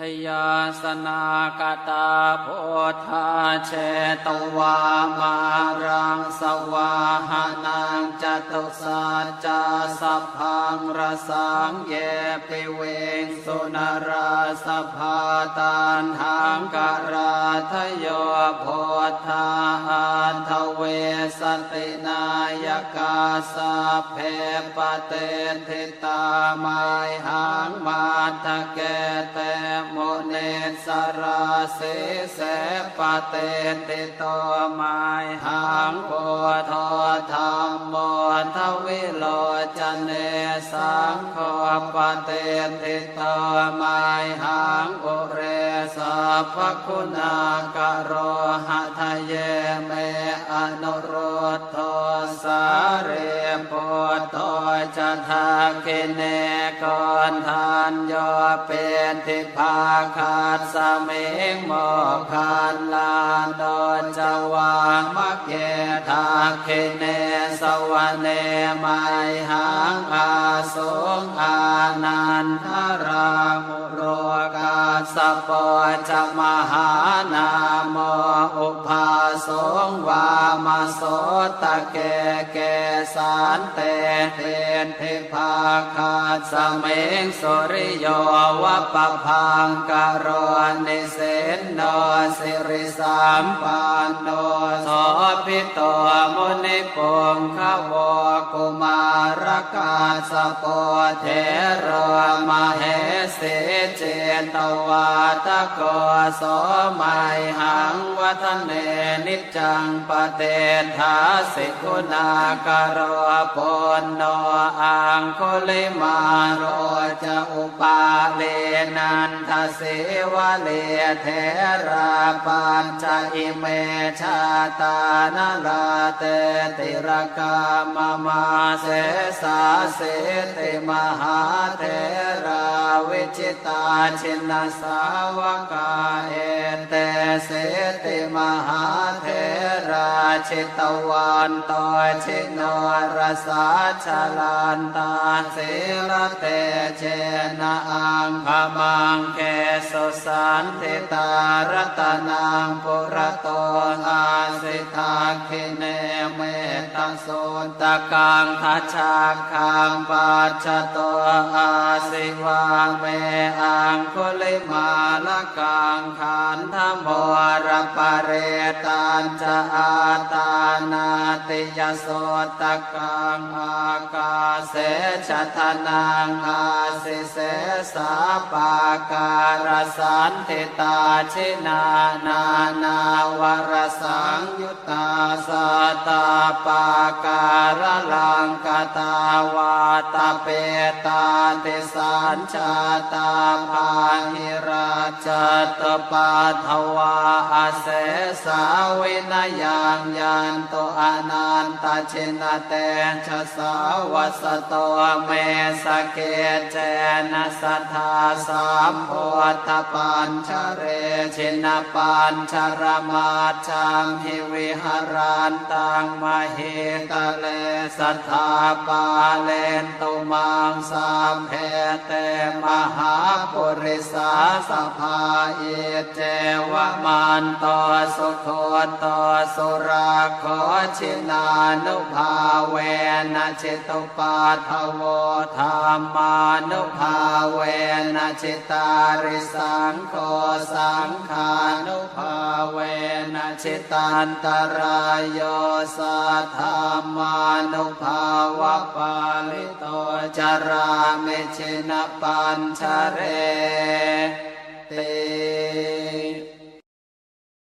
ชยาสนากตาโพธาเชตวามารังสวาหานัง จตุสัจจะสัพพังรสังเยปิเวงสุนราสภาตันหังกราทโยโพธาหันทเวสตินายกาสาเพปเตทิตาไมหังมาทะเกเตโมเนสราเสเสปเตติโตไมหังโพธธรรมโมทวิโลจเนสังโฆปเตติโตไมหังอุเรสัพพคุณากโร เนกอนทานโยเป็นทิภาคาสสมิงโมคันลานโดนจวางมักเกทาคิเนสวเนไมหังอาสงอานันทรามุโรกาสปอจะมหานา โมอุปาสงวามาโสตะเกเกสานเตเทนเทภาคาสเมงสุริโยวะปะพังกโรนิเสนโนสิริสามปันโนโสพิโตมุนิปงขวกุมารกาสปเทโรมาเหสิเจตวาตะโกโสมัยหังวัฒเนนิจังปะเตถาสิกุณากโรปนโนอังคุลิมาโรจะอุปาเลนันทเสวะเลเทราปัญจอิเมชาตานลาเตติรกามมาเสสาเสติมหาเทราวิจิตาชินสาวกาเอเต เสติมหาเทราชิตวันตชิโนรสาชลานตาเสรเตเจนะอังคมังเคสุสันติตารตนางปุระโตอาสิทาคิเนเม ตโสตะกังทัชชาคังปัจจโตอาสิวาเมอังคุลิมาละกังขันธโมรปะเรตันจะอาตานาติยโสตะกังอากาเสชะทนังอาสิเสสาปาการสันติตาชินานานาวรสังยุตตาสตาปาการลังกตาวาตาเปตาติสันชาตาภาหิราชตปาทวาอาเสสาวินยังยันโตอนา นตชินเตชะสาวัสโตเมสเกเจนะสัทธาสามโพธปัญชเรชินปัญชรมาจังหิวิหารันตังมเหตเลสัทธาปาเลนตุมังสามเพเตมหาปุริสาสภาเอเจวมันตสุโคตสุราโคชินานุภาเวนะจิตุปาทโวธรรมานุภาเวนะจิตาริสังโฆสังขานุภาเวนะจิตันตรายโยสัทธามานุภาวะปาลิโตจาราเมชินปัญชเรเต